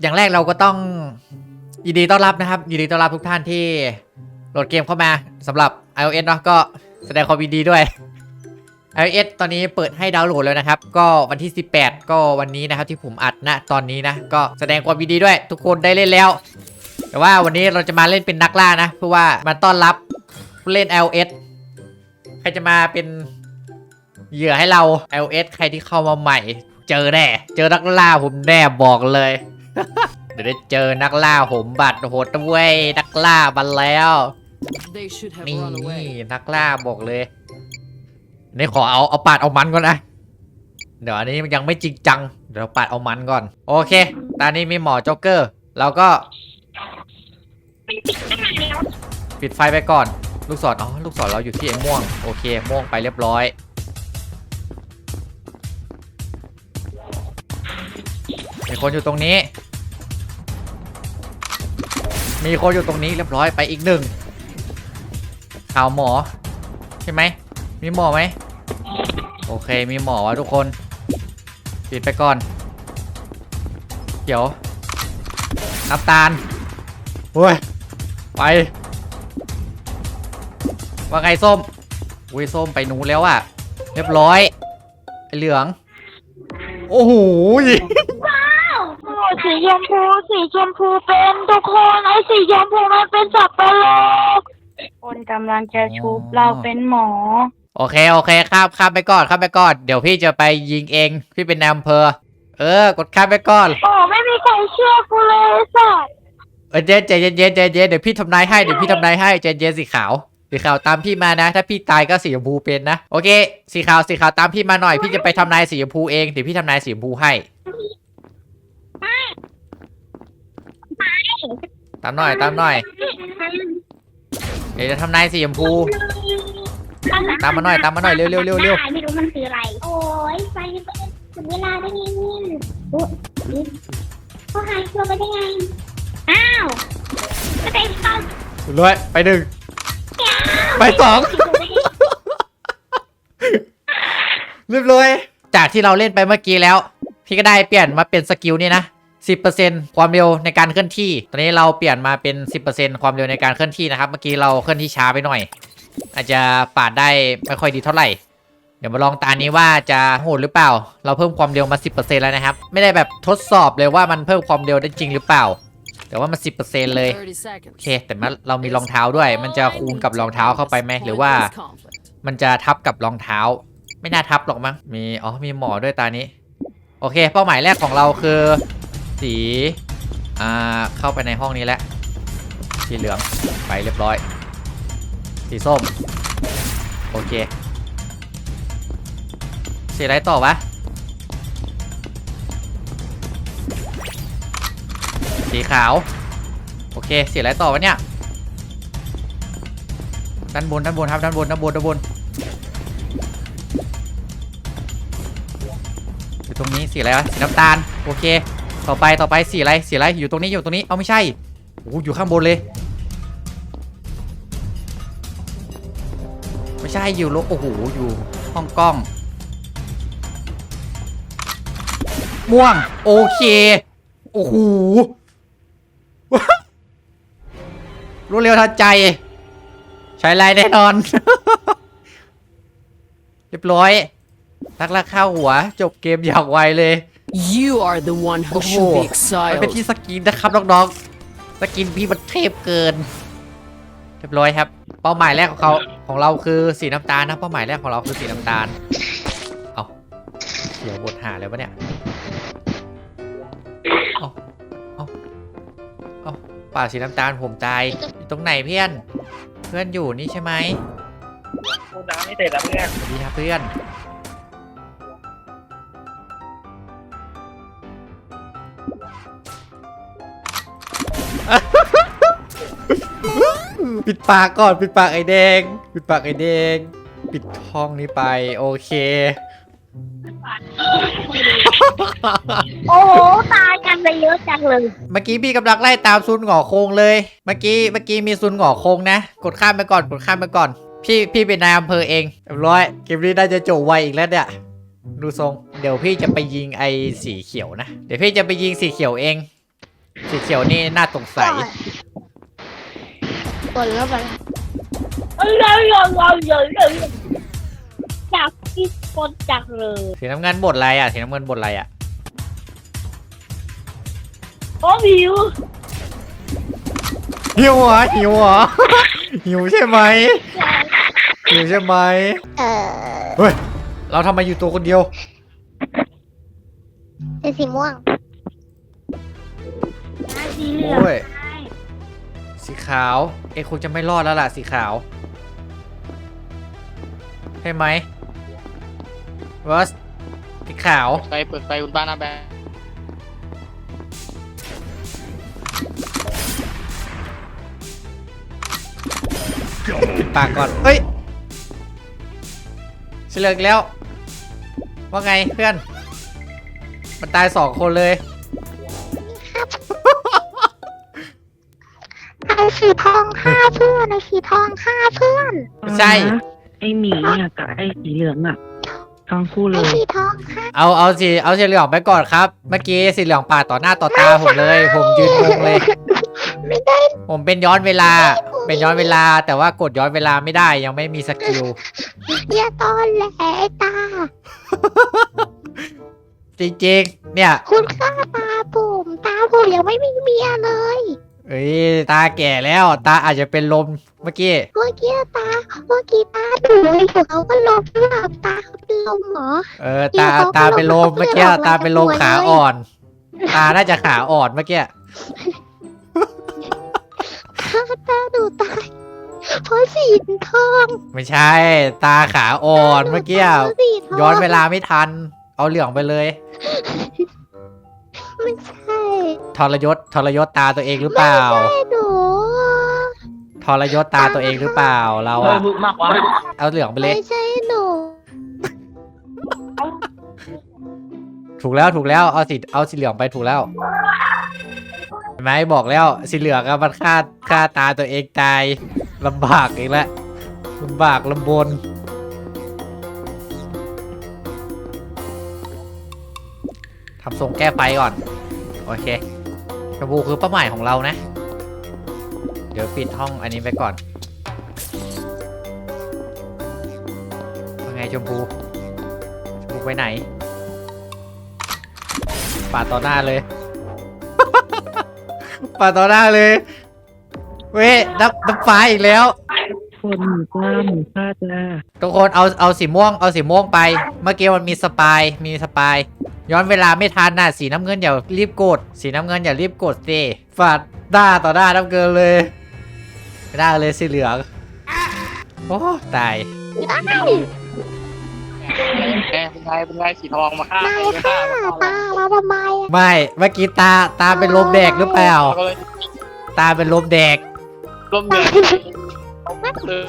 อย่างแรกเราก็ต้องยินดีต้อนรับนะครับยินดีต้อนรับทุกท่านที่โหลดเกมเข้ามาสำหรับ iOS เนาะก็แสดงความยินดีด้วย iOS ตอนนี้เปิดให้ดาวน์โหลดแล้วนะครับ ก็วันที่ 18 ก็วันนี้นะครับที่ผมอัดนะตอนนี้นะ ก็แสดงความยินดีด้วย ทุกคนได้เล่นแล้ว แต่ว่าวันนี้เราจะมาเล่นเป็นนักล่านะเพื่อว่ามาต้อนรับผู้เล่น iOS ใครจะมาเป็นเหยื่อให้เรา iOS ใครที่เข้ามาใหม่ เจอแน่เจอนักล่าผมแน่บอกเลย เดี๋ยวได้เจอนักล่าผมบัตรโหดนะเว้ยนักล่าบันแล้ว They should have นี่ run away. นักล่าบอกเลยนี่ขอเอาเอาปาดเอามันก่อนนะเดี๋ยวอันนี้ยังไม่จริงจังเดี๋ยวปาดเอามันก่อน โอเค ตอนนี้มีหมอโจ๊กเกอร์เราก็ ปิดไฟไปก่อน ลูกศรอ๋อลูกศรเราอยู่ที่ไอ้ม่วง โอเค ม่วงไปเรียบร้อยมีคนอยู่ตรงนี้ มีคนอยู่ตรงนี้เรียบร้อยไปอีกหนึ่งข่าวหมอใช่ไหมมีหมอไหมโอเคมีหมอวะทุกคนปิดไปก่อนเดี๋ยวน้ำตาลโอ้ยไปว่าไงส้มอุ้ยส้มไปนูแล้วอะเรียบร้อยไอเหลือง โอ้โห สีชมพูสีชมพูเป็นทุกคนไอ้สีชมพูมันเป็นสับปะรดคนกำลังจะชุบอ๋อเราเป็นหมอ โอเคโอเคข้ามข้ามไปก่อนข้ามไปก่อนเดี๋ยวพี่จะไปยิงเองพี่เป็นนายอำเภอ เออ กดข้ามไปก่อนโอ้ไม่มีใครเชื่อกูเลยไอ้สัตว์เออเจนใจเย็นเย็นใจเย็นเดี๋ยวพี่ทำนายให้เดี๋ยวพี่ทำนายให้ใจเย็นสีขาวสีขาวตามพี่มานะ ถ้าพี่ตายก็สีชมพูเป็นนะโอเค สีขาวสีขาวตามพี่มาหน่อย พี่จะไปทำนายสีชมพูเองเดี๋ยวพี่ทำนายสีชมพูให้ ตามหน่อยตามหน่อยเดี๋ยวจะทำนายสีชมพู ตามมาหน่อยตามมาหน่อยเร็วเร็วเร็วเร็ว ไม่รู้มันคืออะไร โอ้ยไฟถึงเวลาได้ไงเนี่ยโอ้ยเขาหายตัวไปได้ไง อ้าวก็เต็มตอนรวยไปหนึ่งไปสองเรียบร้อยจากที่เราเล่นไปเมื่อกี้แล้ว พี่ก็ได้เปลี่ยนมาเป็นสกิลนี่นะ10%ความเร็วในการเคลื่อนที่ ตอนนี้เราเปลี่ยนมาเป็น 10%ความเร็วในการเคลื่อนที่นะครับ เมื่อกี้เราเคลื่อนที่ช้าไปหน่อย อาจจะปาดได้ไม่ค่อยดีเท่าไหร่ เดี๋ยวมาลองตานี้ว่าจะโหดหรือเปล่า เราเพิ่มความเร็วมา 10%แล้วนะครับ ไม่ได้แบบทดสอบเลยว่ามันเพิ่มความเร็วได้จริงหรือเปล่า แต่ว่ามัน 10%เลย โอเค แต่มันเรามีรองเท้าด้วย มันจะคูณกับรองเท้าเข้าไปไหม หรือว่า มันจะทับกับรองเท้า ไม่น่าทับหรอกมั้ง มี อ๋อ มีหมอด้วยตานี้ โอเค เป้าหมายแรกของเราคือ สีอ่าเข้าไปในห้องนี้แล้วสีเหลืองไปเรียบร้อย สีส้ม โอเค สีอะไรต่อวะ สีขาว โอเค สีอะไรต่อวะเนี่ยด้านบนด้านบนครับด้านบนด้านบนด้านบน ตรงนี้สีอะไรวะสีน้ำตาลโอเค ต่อไปต่อไปสีอะไรสีอะไรอยู่ตรงนี้อยู่ตรงนี้เอาไม่ใช่โอ้อยู่ข้างบนเลย ไม่ใช่อยู่ลกโอ้โหอยู่ห้องกล้อง ม่วงโอเคโอ้โหรวดเร็วทันใจ ใช้ไรแน่นอน เรียบร้อย ตักละข้าวหัว จบเกมอย่างไวเลย You are the one who Oh. should be มันเป็น exiled. ที่สกินนะครับน้องๆ สกินพี่มันเทพเกิน เรียบร้อยครับ เป้าหมายแรกของเขาของเราคือสีน้ำตาลนะ เป้าหมายแรกของเราคือสีน้ำตาล เอาเขียวบทหาเลยวะเนี่ยเอาเอาเอาป่าสีน้ำตาลผมตายอยู่ตรงไหนเพื่อน เพื่อนอยู่นี่ใช่ไหมพูดน้ำไม่เสร็จแล้วเพื่อนสวัสดีครับเพื่อน ปิดปากก่อนปิดปากไอ้แดง ปิดปากไอ้แดง ปิดห้องนี้ไป โอเค โอ้โหตายกันไปเยอะจังเลยเมื่อกี้พี่กำลังไล่ตามซุนหงอโคงเลย เมื่อกี้เมื่อกี้มีซุนหงอโคงนะ กดข้ามไปก่อนกดข้ามไปก่อน พี่พี่เป็นนายอำเภอเองเรียบร้อยเกมนี้น่าจะจบไวอีกแล้วเนี่ยดูทรงเดี๋ยวพี่จะไปยิงไอ้สีเขียวนะ เดี๋ยวพี่จะไปยิงสีเขียวเอง สีเขียวนี่น่าสงสัยก ดแล้วไปเอ้ยเยอ้ยเอ้ยเยอ้ยอยากกินคนจังเลยสีน้ำเงินบทอะไรอะสีน้ำเงินบทอะไรอะโอ้หิวหิวเหรอหิวเหรอ หิวใช่ไหมหิวใช่ไหมเออเฮ้ยเราทำไมอยู่ตัวคนเดียว เป็นสีม่วง สีเหลืองโอ้ย สีขาว เอยคงจะไม่รอดแล้วล่ะสีขาวใช่ไหมวอสสีขาวไฟเปิดไฟคุณป้าหน้าแบงปิดปากก่อน เฮ้ยเฉลยอีกแล้ว ว่าไงเพื่อน มันตายสองคนเลย ไอ้สีทองฆ่าเพื่อนไอ้สีทองฆ่าเพื่อนไม่ใช่ ไอหมีอะกับไอสีเหลืองอะทั้งคู่เลไอ้ย สีทองฆ่า เอาเอาสีเอาสีเหลืองไปก่อนครับ เมื่อกี้สีเหลืองปาดต่อหน้าต่อตาผมเลย ผมยืนงงเลย ไม่ได้ ผมเป็นย้อนเวลา เป็นย้อนเวลา แต่ว่ากดย้อนเวลาไม่ได้ยังไม่มีสกิล อย่าตอนแหลไอ้ตา จริงๆ เนี่ย คุณฆ่าตาผม ตาผมยังไม่มีเมียเลย เอ้ยตาแก่แล้ว ตาอาจจะเป็นลมเมื่อกี้เมื่อกี้ตา เมื่อกี้ตาดูเลยอยู่เขาก็ลมหรือเปล่าตาเขาเป็นลมเหรอ เออตาเดี๋ยวเขาตาเป็นลมก็ลงเมื่อกี้มาตาเป็นลมหัวเลยขาอ่อน ตาน่าจะขาอ่อนเมื่อกี้ฆ่าตาดูตายเพราะสีทองไม่ใช่ ตาขาอ่อนเมื่อกี้เพราะสีทองย้อนเวลาไม่ทัน เอาเหลืองไปเลย ไม่ใช่ ทรยศทรยศตาตัวเองหรือเปล่าไม่ใช่หนูทรยศตาตัวเองหรือเปล่าเราเฮ้ยอะบึกมากวะเอาเหลืองไปเลยไม่ใช่หนูถูกแล้วถูกแล้วเอาสีเอาสีเหลืองไปถูกแล้วเห็นไหมบอกแล้วสีเหลืองอะมันฆ่าฆ่าตาตัวเองตายลำบากอีกแล้วลำบากลำบน ทำทรงแก้ไฟก่อน โอเค ชมพูคือเป้าหมายของเรานะ เดี๋ยวปิดห้องอันนี้ไปก่อนว่าไงชมพูชมพูไปไหนปาดต่อหน้าเลย ปาดต่อหน้าเลย เว้ยนับน้ำฟ้าอีกแล้ว คนหมูจ้าหมูจ้าจ้าทุกคนเอาเอาสีม่วงเอาสีม่วงไป เมื่อกี้มันมีสปายมีสปายย้อนเวลาไม่ทันน่ะสีน้ำเงินอย่ารีบกด สีน้ำเงินอย่ารีบกดสิฟาดหน้าต่อหน้าน้ำเงินเลยไม่ได้เลยสีเหลืองโอ้ตายแกเป็นไงเป็นไงสีทองมาฆ่าไม่ไม่ค่ะฆ่าตาเราทำไมอะไม่เมื่อกี้ตาตาเป็นลมแดกหรือเปล่าก็เลยตาเป็นลมแดก ร่มเดือด เออ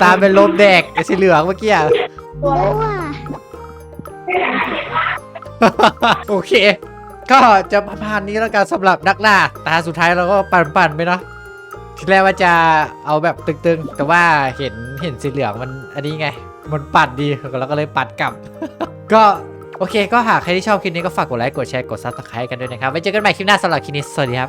ตาเป็นลมแดกไอ้สีเหลืองเมื่อกี้อะรู้อะโอเค ก็จะประมาณนี้แล้วกันสำหรับนักล่าตาสุดท้ายเราก็ปั่นๆไปเนาะทีแรกว่าจะเอาแบบตึงๆ แต่ว่าเห็นเห็นสีเหลืองมันอันนี้ไง มันปั่นดีเราก็เลยปัดกลับ ก็โอเค ก็หากใครที่ชอบคลิปนี้ก็ฝากกดไลค์กดแชร์กดซับสไครต์กันด้วยนะครับไว้เจอกันใหม่คลิปหน้าสำหรับคลิปนี้สวัสดีครับ